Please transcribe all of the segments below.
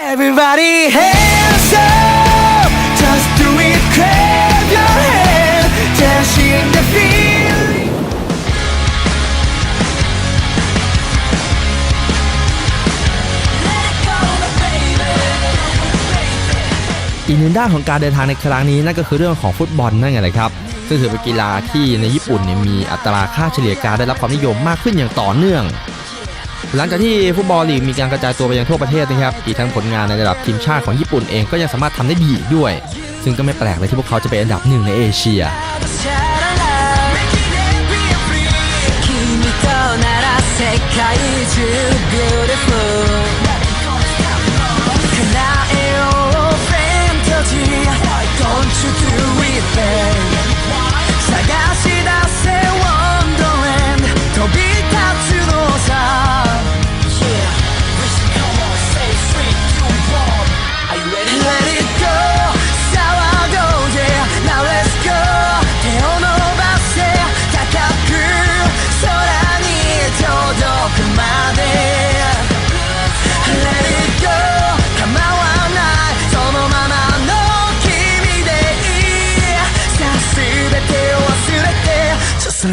Everybody hands up, just do it, clap your hand dancing the feeling. อีกหนึ่งด้านของการเดินทางในครั้งนี้นั่นก็คือเรื่องของฟุตบอลนั่นไงเลยครับซึ่งถือเป็นกีฬาที่ในญี่ปุ่นเนี่ยมีอัตราค่าเฉลี่ยการได้รับความนิยมมากขึ้นอย่างต่อเนื่อง หลังจากที่ฟุตบอลลีกมีการกระจายตัวไปยังทั่วประเทศนะครับอีกทั้งผลงานในระดับทีมชาติของญี่ปุ่นเองก็ยังสามารถทำได้ดีอีกด้วย ซึ่งก็ไม่แปลกเลยที่พวกเขาจะเป็นอันดับหนึ่งในเอเชีย 君となら世界中 beautiful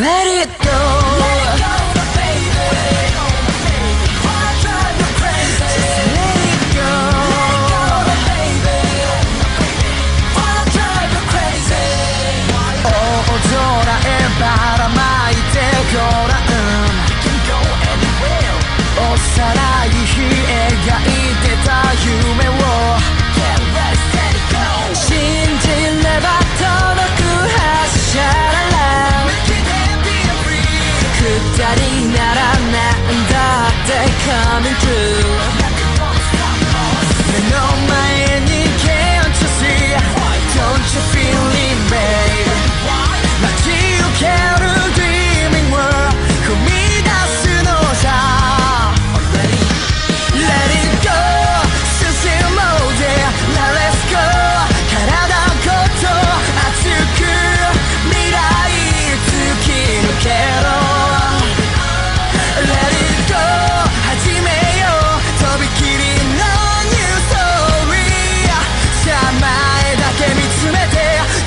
let it go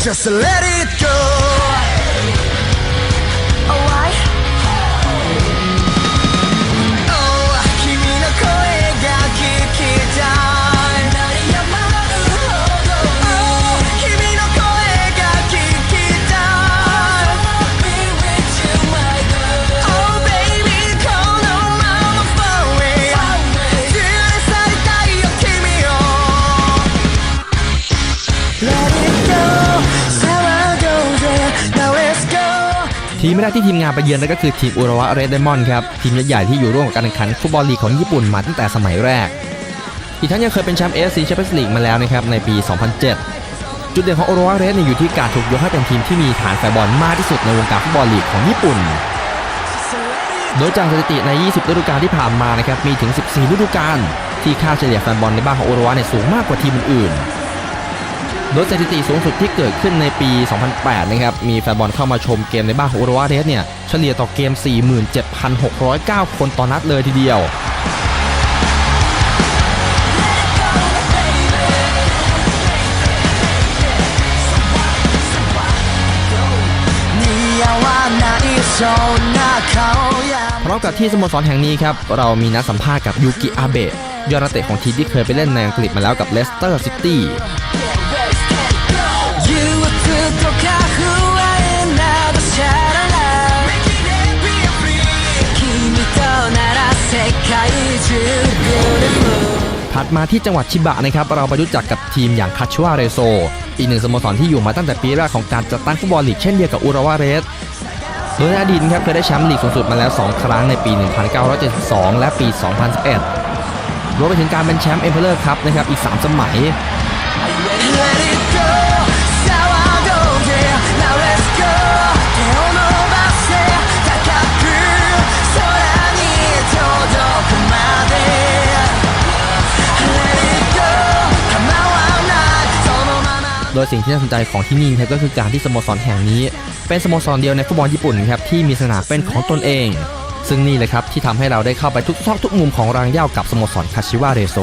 Just let it ทีมแรกที่ทีมงานไปเยือนนั่นก็คือทีมอุระวะเรดเดมอนครับทีมใหญ่ที่อยู่ร่วมกับการแข่งขันฟุตบอลลีกของญี่ปุ่นมาตั้งแต่สมัยแรก อีกทั้งยังเคยเป็นแชมป์เอฟซีแชมเปี้ยนส์ลีกมาแล้วนะครับในปี 2007 จุดเด่นของโอโรวาเรสเนี่ยอยู่ที่การถูกยกให้เป็นทีมที่มีฐานแฟนบอลมากที่สุดในวงการฟุตบอลลีกของญี่ปุ่น โดยจากสถิติใน 20 ฤดูกาลที่ผ่านมานะครับมีถึง 14 ฤดูกาลที่ค่าเฉลี่ยแฟนบอลในบ้านของโอโรวาเนี่ยสูงมากกว่าทีมอื่นๆ โดยสถิติสูงสุดที่เกิดขึ้นในปี 2008 นะครับ มีแฟนบอลเข้ามาชมเกมในบ้านของอุรุวาเดสเนี่ย เฉลี่ยต่อเกม 47,609 คนต่อนัดเลยทีเดียวพร้อมกับที่สโมสรแห่งนี้ครับ เรามีนัดสัมภาษณ์กับยูกิอาเบะยอดนักเตะของทีมที่เคยไปเล่นในอังกฤษมาแล้วกับเลสเตอร์ซิตี้ ถัดมาที่จังหวัดชิบะนะครับเราไปรู้จักกับทีมอย่างคาชัวเรโซ อีกหนึ่งสโมสรที่อยู่มาตั้งแต่ปีแรกของการจัดตั้งฟุตบอลลีกเช่นเดียวกับอุราวาเรสโดยอดีตนครับเคยได้แชมป์ลีกสูงสุดมาแล้ว 2 ครั้งในปี 1972 และปี 2011รวมไปถึงการเป็นแชมป์เอ็มเพลเลอร์ครับนะครับอีก 3 สมัย ยสิ่งที่น่าสนใจของที่นี่ครับก็คือการที่สโมสรแห่งนี้ เป็นสโมสรเดียวในฟุตบอลญี่ปุ่นครับที่มีสนามเป็นของตนเอง ซึ่งนี่แหละครับที่ทำให้เราได้เข้าไปทุกซอกทุกมุมของรางย่ากับสโมสรคาชิวะเรโซ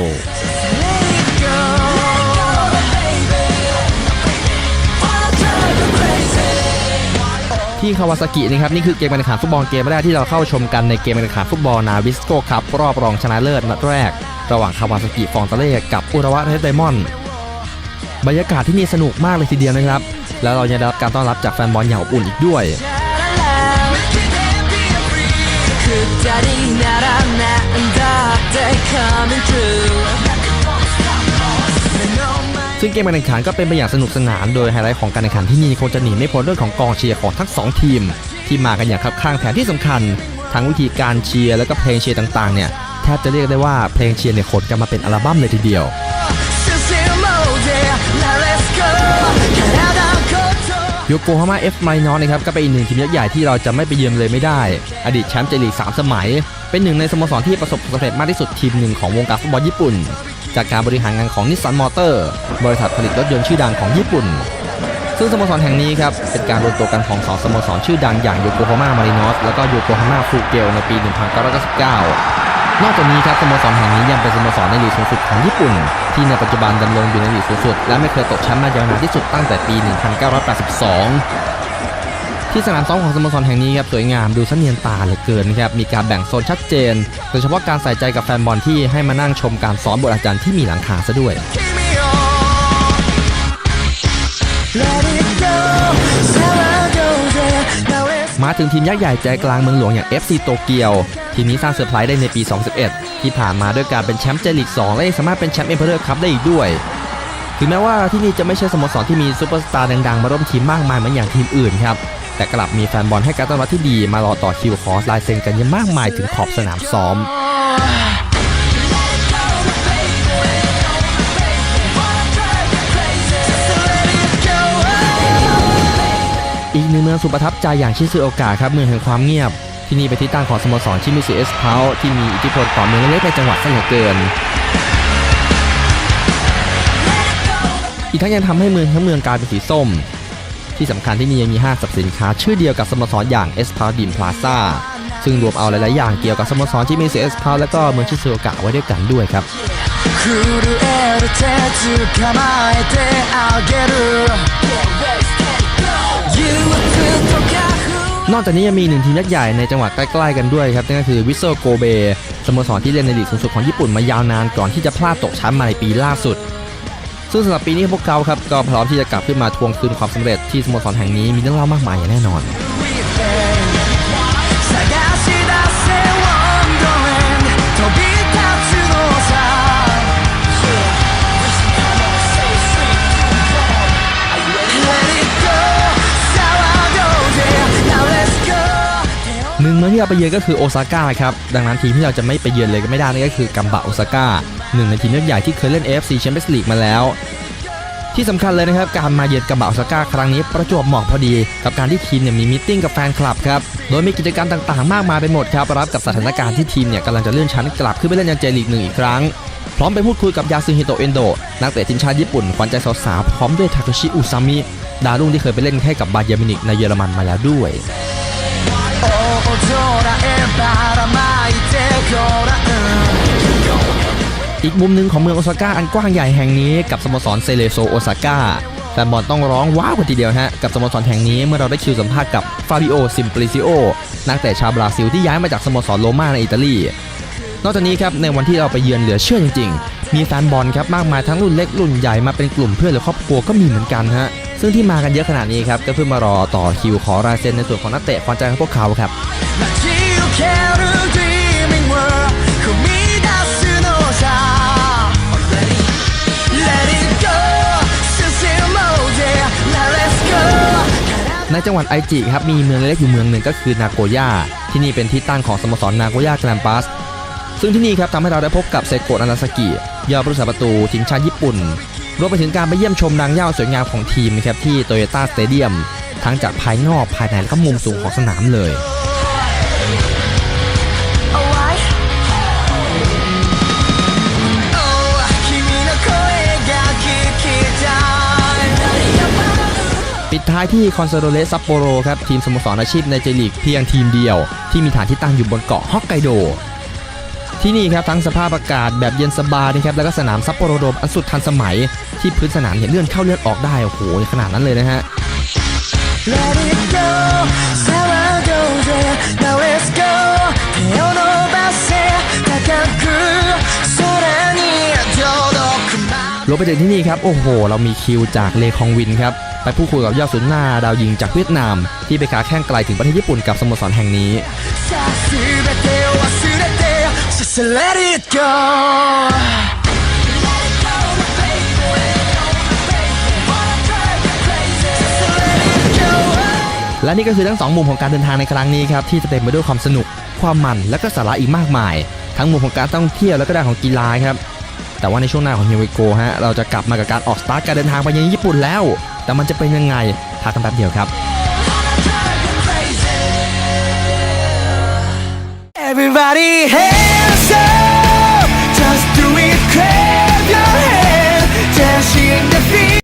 ที่คาวาซากินะครับนี่คือเกมการแขันฟุตบอลเกมแรกที่เราเข้าชมกันในเกมการแขันฟุตบอลนาวิสโก้ครับรอบรองชนะเลิศนัดแรก ระหว่างคาวาซากิฟองตะเล่กับอุระวะเรดไดมอนด์ บรรยากาศที่นี่สนุกมากเลยทีเดียวนะครับ แล้วเรายังได้รับการต้อนรับจากแฟนบอลอย่างอุ่นอีกด้วยซึ่งเกมการแข่งขันก็เป็นไปอย่างสนุกสนาน โดยไฮไลท์ของการแข่งขันที่นี่คงจะหนีไม่พ้นเรื่องของกองเชียร์ของทั้ง 2 ทีม ที่มากันอย่างคับข้างแถมที่สำคัญ ทั้งวิธีการเชียร์และก็เพลงเชียร์ต่างๆเนี่ยแทบจะเรียกได้ว่าเพลงเชียร์เนี่ยขนกันมาเป็นอัลบั้มเลยทีเดียว โยโกฮาม่าเอฟไมโนอนะครับก็เป็นอีกหนึ่งทีมยักษ์ใหญ่ที่เราจะไม่ไปเยือนเลยไม่ได้ อดีตแชมป์เจลีก 3 สมัย เป็นหนึ่งในสโมสรที่ประสบความสำเร็จมากที่สุดทีมหนึ่งของวงการฟุตบอลญี่ปุ่น จากการบริหารงานของนิสสันมอเตอร์บริษัทผลิตรถยนต์ชื่อดังของญี่ปุ่น ซึ่งสโมสรแห่งนี้ครับเป็นการรวมตัวกันของสองสโมสรชื่อดังอย่างโยโกฮาม่ามารินอสแล้วก็โยโกฮาม่าฟูเกลในปี 1999 นอกจากนี้ครับสโมสรแห่งนี้ยังเป็นสโมสรในลีกสูงสุดของญี่ปุ่น ที่ในปัจจุบันดำรงอยู่ในลีกสูงสุด และไม่เคยตกชั้นมายาวนานที่สุดตั้งแต่ปี 1982 ที่สนามซ้อมของสโมสรแห่งนี้ครับสวยงามดูเนียนตาเหลือเกินครับมีการแบ่งโซนชัดเจน โดยเฉพาะการใส่ใจกับแฟนบอลที่ให้มานั่งชมการซ้อมบทอาจารย์ที่มีหลังคาซะด้วย Let it มาถึงทีมยักษ์ใหญ่ใจกลางเมืองหลวงอย่าง FC โตเกียว ทีมนี้สร้างเซอร์ไพรส์ได้ในปี 2011 ที่ผ่านมาด้วยการเป็นแชมป์เจลีก2 และยังสามารถเป็นแชมป์เอ็มเพอเรอร์คัพได้อีกด้วย ถึงแม้ว่าที่นี่จะไม่ใช่สโมสรที่มีซูเปอร์สตาร์ดังๆ มาร่วมทีมมากมายเหมือนอย่างทีมอื่นครับ แต่กลับมีแฟนบอลให้การต้อนรับที่ดีมารอต่อคิวขอลายเซ็นกันเยอะมากมายถึงขอบสนามซ้อม อีกหนึ่งเมืองสุดประทับใจอย่างชิซึโอกะครับเมืองแห่งความเงียบ ที่นี่เป็นที่ตั้งของสโมสรชิมิซึเอสเพาที่มีอิทธิพลต่อเมืองเล็กๆในจังหวัดซะเหลือเกิน อีกทั้งยังทำให้เมืองทั้งเมืองกลายเป็นสีส้ม ที่สำคัญที่นี่ยังมีห้างสรรพสินค้าชื่อเดียวกับสโมสรอย่างเอสพาดิมพลาซ่าซึ่งรวมเอาหลายๆอย่างเกี่ยวกับสโมสรที่มีเอสพาและก็เมืองชิซึโอกะไว้ด้วยกันด้วยครับ 震える手捕まえてあげる นอกจากนี้ยังมีหนึ่งทีมยักษ์ใหญ่ในจังหวัดใกล้ๆกันด้วยครับนั่นก็คือวิเซอร์โกเบสโมสรที่เล่นในลีกสูงสุดของญี่ปุ่นมายาวนานก่อนที่จะพลาดตกชั้นมาในปีล่าสุด ซึ่งสำหรับปีนี้พวกเขาครับก็พร้อมที่จะกลับขึ้นมาทวงคืนความสำเร็จที่สโมสรแห่งนี้มีเรื่องเล่ามากมายอย่างแน่นอน เราไปเยือนก็คือโอซาก้าครับดังนั้นทีมที่เราจะไม่ไปเยือนเลยก็ไม่ได้นั่นก็คือกัมบะโอซาก้าหนึ่งในทีมยักใหญ่ที่เคยเล่น AFC Champions League มาแล้ว ที่สำคัญเลยนะครับการมาเยือนกัมบะโอซาก้าครั้งนี้ประจวบเหมาะพอดี กับการที่ทีมเนี่ยมีมิทติ้งกับแฟนคลับครับโดยมีกิจกรรมต่างๆ มากมายไปหมดครับรับกับสถานการณ์ที่ทีมเนี่ยกำลังจะเลื่อนชั้นกลับขึ้นไปเล่นยังเจลีกหนึ่งอีกครั้งพร้อมไปพูดคุยกับยาซึฮิโตเอนโดนักเตะทีมชาติญี่ปุ่นขวัญใจสาวๆพร้อมด้วยทาเคชิอุซามิดาวรุ่งที่เคยไปเล่นให้กับบาเยร์มินิกในเยอรมันมาแล้วด้วย อีกมุมหนึ่งของเมืองโอซาก้าอันกว้างใหญ่แห่งนี้กับสโมสรเซเลโซโอซาก้าแฟนบอลต้องร้องว้าวกันทีเดียวฮะ กับสโมสรแห่งนี้เมื่อเราได้คิวสัมภาษณ์กับฟาบิโอซิมปลิซิโอนักเตะชาวบราซิลที่ย้ายมาจากสโมสรโรม่าในอิตาลี นอกจากนี้ครับในวันที่เราไปเยือนเหลือเชื่อจริง ๆ มีแฟนบอลครับมากมายทั้งรุ่นเล็กรุ่นใหญ่มาเป็นกลุ่มเพื่อนหรือครอบครัวก็มีเหมือนกันฮะ ซึ่งที่มากันเยอะขนาดนี้ครับก็เพื่อมารอต่อคิวขอลายเซ็นในส่วนของนักเตะควัญใจของพวกเขาครับในจังหวัดไอจิครับมีเมืองเล็กอยู่เมืองหนึ่งก็คือนาโกย่าที่นี่เป็นที่ตั้งของสโมสรนาโกย่าแกรนปัสซึ่งที่นี่ครับทำให้เราได้พบกับเซโกะอานาซากิยอดผู้รักษาประตูทิงชาติญี่ปุ่น รวมไปถึงการไปเยี่ยมชมนางเย่าสวยงามของทีมนะครับที่โตโยต้าสเตเดียมทั้งจากภายนอกภายในและก็มุมสูงของสนามเลยปิดท้ายที่คอนเซโรเลซัปโปโรครับทีมสโมสรอาชีพในเจลีกเพียงทีมเดียว ที่มีฐานที่ตั้งอยู่บนเกาะฮอกไกโด ที่นี่ครับทั้งสภาพอากาศแบบเย็นสบายนะครับแล้วก็สนามซัปโปโรโดมอันสุดทันสมัย ที่พื้นสนามเนี่ยเลื่อนเข้าเลื่อนออกได้โอ้โหขนาดนั้นเลยนะฮะ Let it go, 사와도รวไปถึงที่นี่ครับ โอ้โห เรามีคิวจากเลคองวินครับ ไปพูดคุยกับยอดสุนหน้าดาวยิงจากเวียดนาม ที่ไปค้าแข่งไกลถึงประเทศญี่ปุ่นกับสโมสรแห่งนี้ Just let it go และนี่ก็คือทั้งสองมุมของการเดินทางในครั้งนี้ครับที่จะเต็มไปด้วยความสนุก ความมันและก็สาระอีกมากมาย ทั้งมุมของการท่องเที่ยวและก็ด้านของกีฬาครับแต่ว่าในช่วงหน้าของ Here We Go ฮะเราจะกลับมากับการออกสตาร์ทการเดินทางไปยังญี่ปุ่นแล้ว แต่มันจะเป็นยังไงพักกันแป๊บเดียวครับ Everybody hands